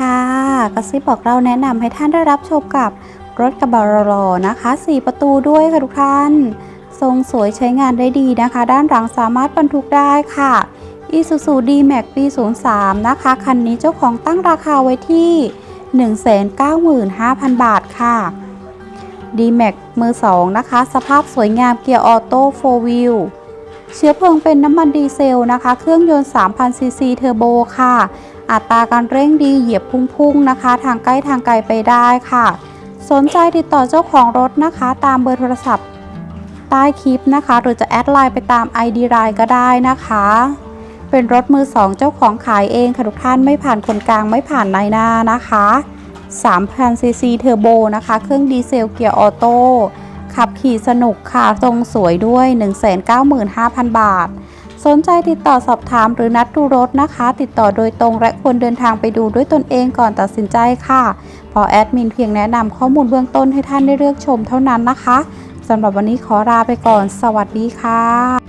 ค่ะกระซิบบอกเราแนะนำให้ท่านได้รับชมกับรถกระบะรอๆนะคะ 4 ประตูด้วยค่ะทุกท่าน ทรงสวยใช้งานได้ดีนะคะ ด้านหลังสามารถบรรทุกได้ค่ะ Isuzu D-Max ปี 03 นะคะ คันนี้เจ้าของตั้งราคาไว้ที่ 195,000 บาทค่ะ D-Max มือ 2 นะคะ สภาพสวยงามเกียร์ออโต้4 Wheel เชื้อเพลิงเป็นน้ำมันดีเซลนะคะ เครื่องยนต์3,000ซีซีเทอร์โบค่ะ อัตราการเร่งดีเหยียบพุ่งๆนะคะ ทางใกล้ทางไกลไปได้ค่ะ สนใจติดต่อเจ้าของรถนะคะ ตามเบอร์โทรศัพท์ ใต้คลิปนะคะ หรือจะแอดไลน์ไปตาม ID ไลน์ก็ได้นะคะ เป็นรถมือสองเจ้าของขายเองค่ะทุกท่านไม่ผ่านคนกลางไม่ผ่านนายหน้านะคะ3,000ซีซีเทอร์โบนะคะ เครื่องดีเซลเกียร์ออโต้ขับขี่สนุกค่ะ ทรงสวยด้วย 195,000 บาท สนใจติดต่อสอบถามหรือนัดดูรถนะคะ ติดต่อโดยตรงและควรเดินทางไปดูด้วยตนเองก่อนตัดสินใจค่ะพอแอดมินเพียงแนะนำข้อมูลเบื้องต้นให้ท่านได้เลือกชมเท่านั้นนะคะสำหรับวันนี้ขอลาไปก่อน สวัสดีค่ะ